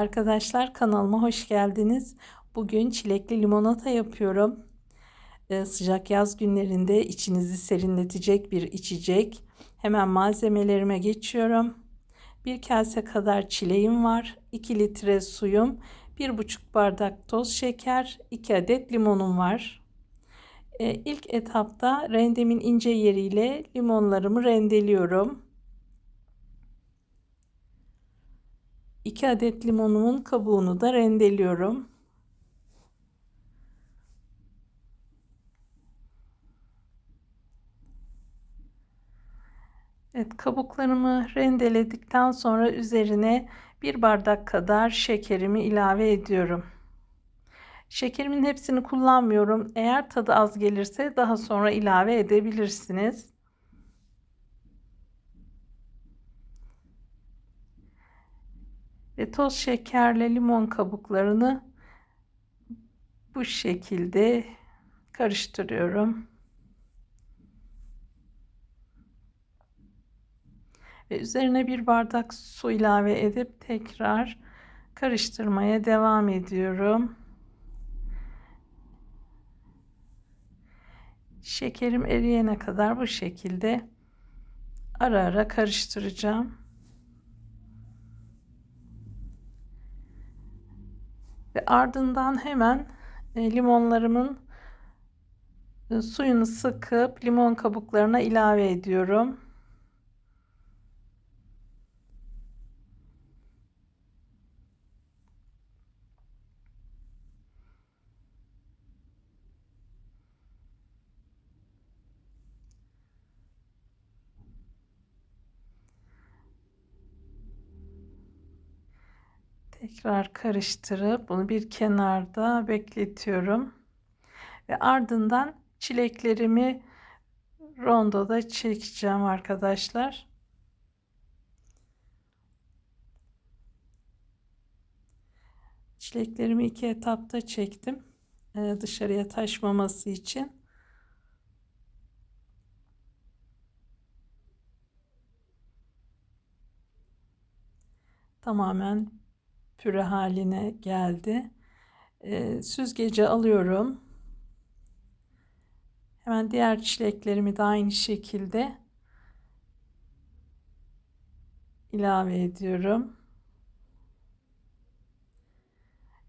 Arkadaşlar kanalıma hoş geldiniz. Bugün çilekli limonata yapıyorum. Ee, sıcak yaz günlerinde içinizi serinletecek bir içecek. Hemen malzemelerime geçiyorum. Bir kase kadar çileğim var. 2 litre suyum. 1,5 bardak toz şeker. 2 adet limonum var. Ee, ilk etapta rendemin ince yeriyle limonlarımı rendeliyorum. 2 adet limonumun kabuğunu da rendeliyorum. Evet, kabuklarımı rendeledikten sonra üzerine bir bardak kadar şekerimi ilave ediyorum. Şekerimin hepsini kullanmıyorum. Eğer tadı az gelirse daha sonra ilave edebilirsiniz. Ve toz şekerle limon kabuklarını bu şekilde karıştırıyorum. Ve üzerine bir bardak su ilave edip tekrar karıştırmaya devam ediyorum. Şekerim eriyene kadar bu şekilde ara ara karıştıracağım. Ve ardından hemen e, limonlarımın e, suyunu sıkıp limon kabuklarına ilave ediyorum. Tekrar karıştırıp bunu bir kenarda bekletiyorum. Ve ardından çileklerimi rondoda çekeceğim arkadaşlar. Çileklerimi iki etapta çektim. Ee, dışarıya taşmaması için. Tamamen püre haline geldi. E, süzgeci alıyorum. Hemen diğer çileklerimi de aynı şekilde ilave ediyorum.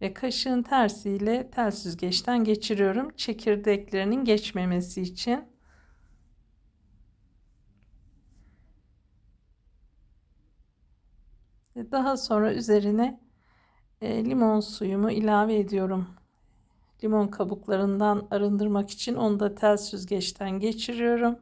Ve kaşığın tersiyle tel süzgeçten geçiriyorum. Çekirdeklerinin geçmemesi için. Daha sonra üzerine e, limon suyumu ilave ediyorum. Limon kabuklarından arındırmak için onu da tel süzgeçten geçiriyorum.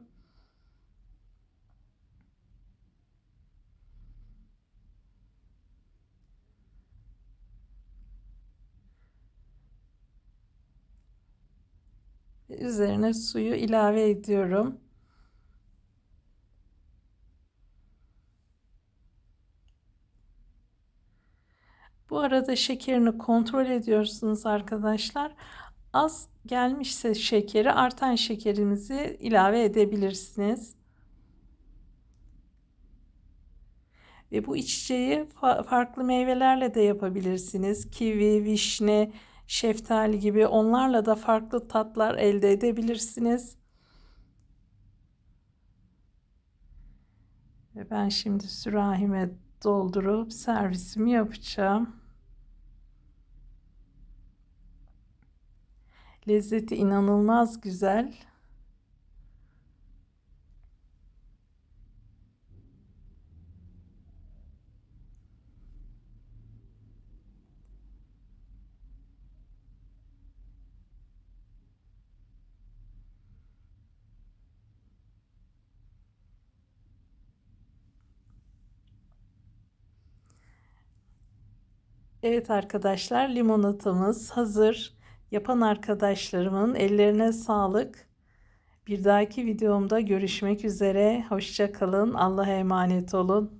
Üzerine suyu ilave ediyorum. Bu arada şekerini kontrol ediyorsunuz arkadaşlar. Az gelmişse şekeri artan şekerimizi ilave edebilirsiniz. Ve bu içeceği farklı meyvelerle de yapabilirsiniz. Kivi, vişne, şeftali gibi onlarla da farklı tatlar elde edebilirsiniz. Ve ben şimdi sürahime doldurup servisimi yapacağım. Lezzeti inanılmaz güzel. Evet arkadaşlar limonatamız hazır. Yapan arkadaşlarımın ellerine sağlık. Bir dahaki videomda görüşmek üzere. Hoşça kalın. Allah'a emanet olun.